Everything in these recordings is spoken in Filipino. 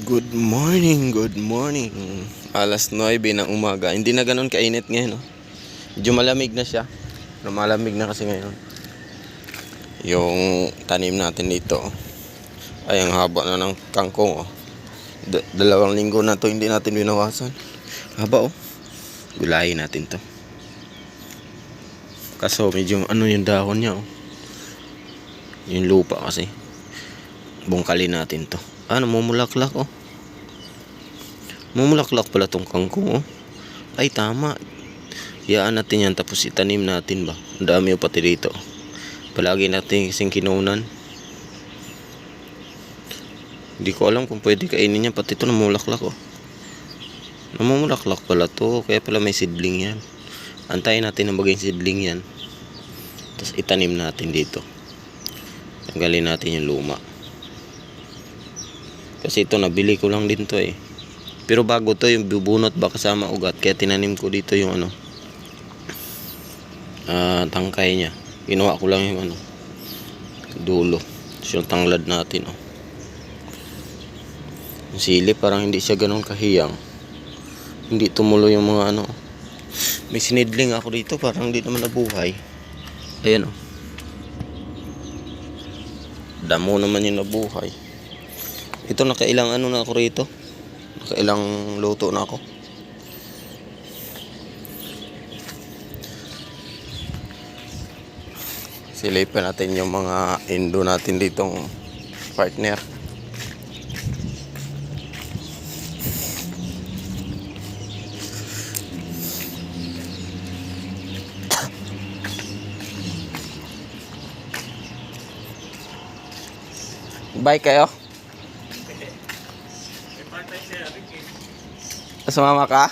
Good morning, good morning. Alas 9 ng umaga. Hindi na ganun kainit ngayon. No? Medyo malamig na siya. No, malamig na kasi ngayon. Yung tanim natin dito. Ay, ang haba na ng kangkong. Oh. Da- dalawang linggo na to hindi natin binawasan. Haba oh. Gulayin natin to. Kaso medyo ano yung dahon niya oh. Yung lupa kasi. Bungkalin natin to. Ano, mumulaklak oh. Mumulaklak pala tong kangkong oh. Ay tama. Iyaan natin yan tapos itanim natin ba. Ang dami oh, pati dito. Palagi natin kasing kinunan. Hindi ko alam kung pwede kainin niya pati ito namumulaklak oh. Namumulaklak pala to. Kaya pala may seedling yan. Antayin natin na maging seedling yan. Tapos itanim natin dito. Tanggalin natin yung luma. Kasi ito nabili ko lang din to eh. Pero bago to yung bubunot ba kasama ugat kaya tinanim ko dito yung ano ah tangkay niya. Ginawa ko lang yung ano dulo. Tapos yung tanglad natin oh. Yung sili parang hindi siya ganun kahiyang. Hindi tumulo yung mga ano. May sinidling ako dito parang hindi naman nabuhay. Ayan oh. Damo naman yung nabuhay. Ito nakailang ano na ako rito. Nakailang luto na ako. Silipan natin yung mga indo natin ditong partner. Bye kayo. Sumama ka?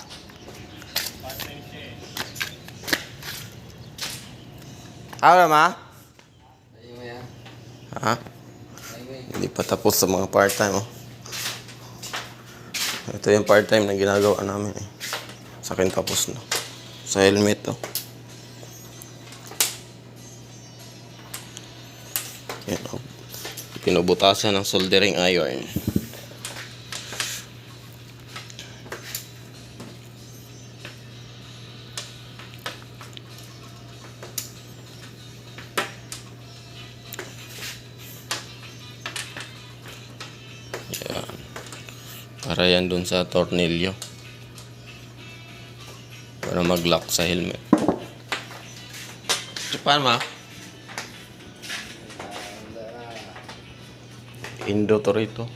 Ano ma? Ha? Hindi pa tapos sa mga part-time oh. Ito yung part-time na ginagawa namin eh. Sa akin tapos na. Sa helmet oh. Yan oh. Pinubutasan ng soldering iron. Yan. Para yan dun sa tornilyo. Para mag-lock sa helmet. Paano ma? Indo to rito.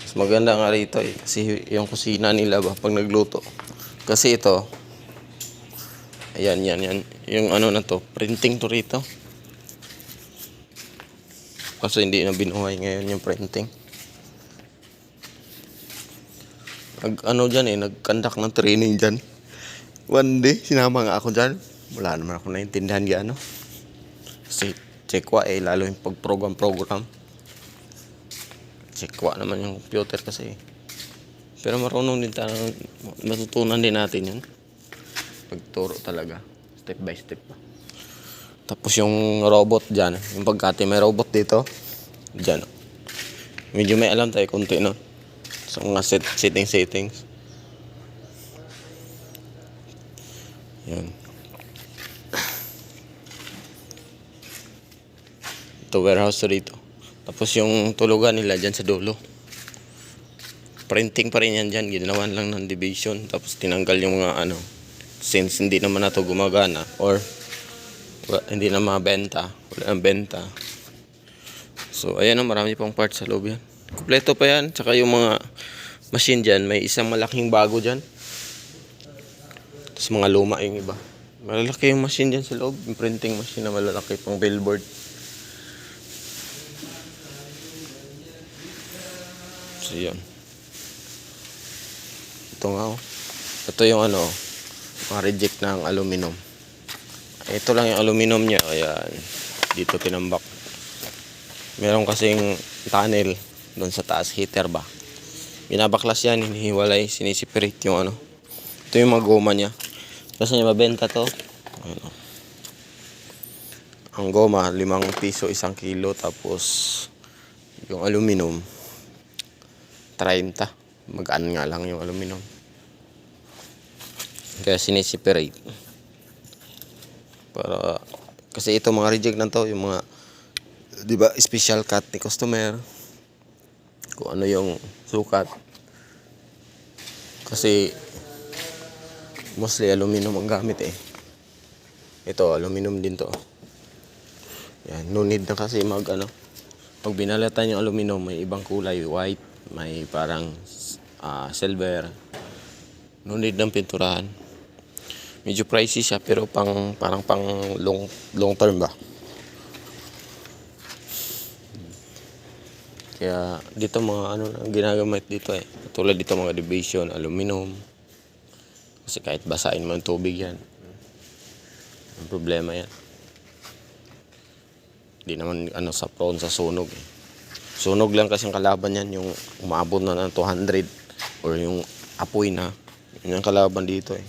Mas maganda nga rito eh. Kasi yung kusina nila ba pag nagluto. Kasi ito. Ayan, yan, yan. Yung ano na to. Printing to rito. Kasi hindi na binuhay ngayon yung printing. Nag ano dyan eh, nag-conduct ng training dyan. One day, sinama nga ako dyan. Wala naman ako naintindihan gano'n. Kasi checkwa eh, lalo yung pag-program-program. Checkwa naman yung computer kasi. Pero marunong din tayo, matutunan din natin yan. Pagturo talaga, step by step pa. Tapos yung robot dyan, yung pagkati may robot dito, dyan. Medyo may alam tayo kunti no. Sa mga set, setting settings. Yan. Ito warehouse rito. Tapos yung tulugan nila dyan sa dulo. Printing pa rin yan dyan. Ginawan lang ng division. Tapos tinanggal yung mga ano. Since hindi naman na to gumagana. Or wa- hindi na mabenta. Wala nang benta. So, ayan o, marami pang parts sa loob yan. Kompleto pa yan. Tsaka yung mga machine dyan, may isang malaking bago dyan. Tapos mga luma yung iba. Malalaki yung machine dyan sa loob. Yung printing machine na malalaki pang billboard. So, yun. Ito nga oh. Ito yung ano, mga reject ng aluminum. Ito lang yung aluminum niya, kaya dito tinambak. Meron kasing tunnel doon sa taas, heater ba. Binabaklas yan, hinihiwalay, sinisipirit yung ano. Ito yung mga goma niya. Kasi niya mabenta to. Ano. Ang goma, limang piso isang kilo. Tapos, yung aluminum, 30. Magaan nga lang yung aluminum. Kaya sinisiperate. Para, kasi ito mga reject na to, yung mga, di ba, special cut ni customer. Kung ano yung sukat. Kasi, mostly aluminum ang gamit eh. Ito, aluminum din to. Yan, no need na kasi mag ano. Pag binalatan yung aluminum, may ibang kulay, white, may parang ah, silver. No need ng pinturahan. Medyo pricey siya pero pang parang pang long long term ba. Kaya dito mga ano na ginagamit dito eh. Tulad dito mga division, aluminum. Kasi kahit basahin mo ang tubig yan. Ang problema yan. Hindi naman ano sa prone sa sunog eh. Sunog lang kasi ang kalaban yan yung umabot na ng 200 or yung apoy na. Yun ang kalaban dito eh.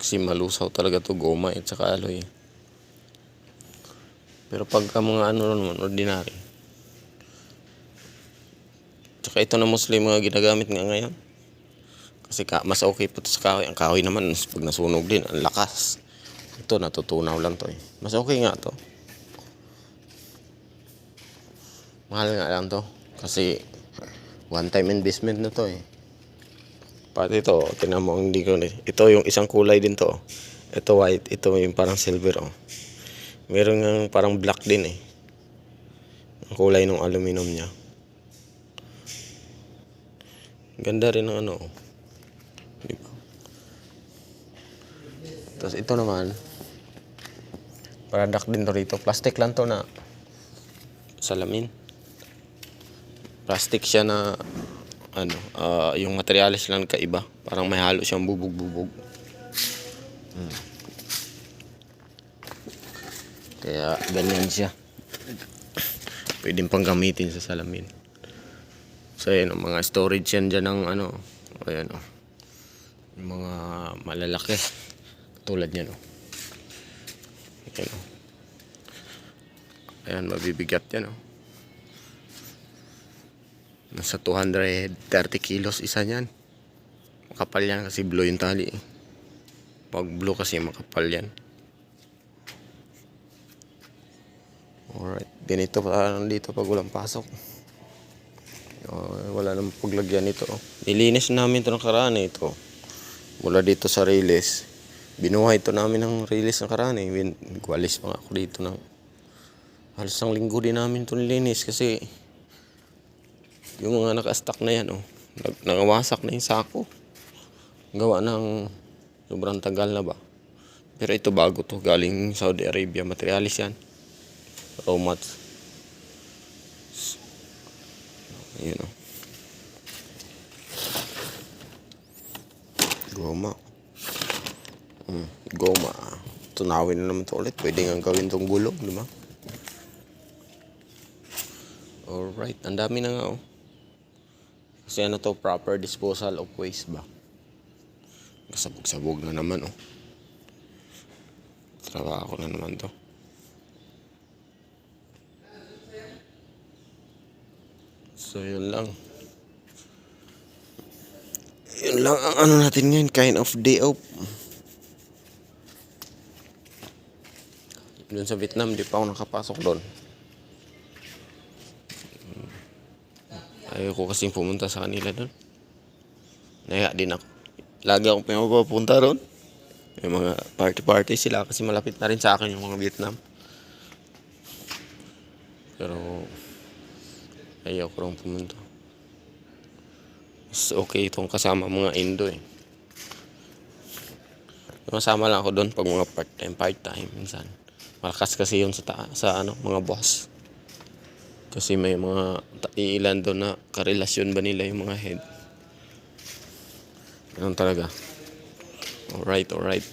Kasi malusaw talaga to goma at saka alloy. eh. Pero pagka mga ano naman, ordinary. Tsaka ito na mostly mga ginagamit nga ngayon. Kasi ka, mas okay pa to sa kahoy. Ang kahoy naman, pag nasunog din, ang lakas. Ito, natutunaw lang to eh. Mas okay nga to. Mahal nga lang to. Kasi one time investment na to eh. Pati ito, tinan mo, hindi ko Ito yung isang kulay din to. Ito white, ito yung parang silver oh. Meron nga parang black din eh. Ang kulay ng aluminum niya. Ganda rin ng ano. oh. Di ba? Tapos ito naman, product din to rito. Plastic lang to na salamin. Plastic siya na ano, ah, yung materialis lang kaiba. Parang may halo siyang bubog-bubog. Hmm. Kaya ganyan siya. Pwedeng pang gamitin sa salamin. So ayan, mga storage yan dyan ng ano, ayan o. Mga malalaki. Tulad niyan o. Ayan o. Ayan, mabibigat yan o. Nasa 230 kilos isa niyan. Makapal yan kasi blue yung tali eh. Pag blue kasi makapal yan. Alright. Ganito pa dito pag walang pasok. Oh, wala namang paglagyan nito. Nilinis namin ito ng karaan eh, ito. Mula dito sa Riles. Binuhay ito namin ng Riles ng karaan eh. Nagwalis pa nga ako dito ng halos ang linggo din namin ito nilinis kasi yung mga naka-stack na yan oh. Nag nangawasak na yung sako. Gawa ng sobrang tagal na ba. Pero ito bago to galing Saudi Arabia. Materialis yan. Raw mats. Ayun o. Goma. Mm, goma. Tunawin na naman to ulit. Pwede nga gawin tong gulong, di ba? Alright. Ang dami na nga oh. Kasi ano to, proper disposal of waste ba? Kasabog-sabog na naman oh. Trabaho na naman to. So yun lang. Yun lang ang ano natin ngayon, kind of day off. Doon sa Vietnam, di pa ako nakapasok doon. Ayoko kasing pumunta sa kanila doon. Naya din ako. Lagi akong pinapapunta doon. May mga party-party sila kasi malapit na rin sa akin yung mga Vietnam. Pero ayaw ko rin pumunta. Mas okay itong kasama mga Indo eh. Masama lang ako doon pag mga part-time, part-time minsan. Malakas kasi yun sa, ta- sa ano, mga boss. Kasi may mga ta- ilan doon na karelasyon ba nila yung mga head. Ganun talaga. Alright, alright.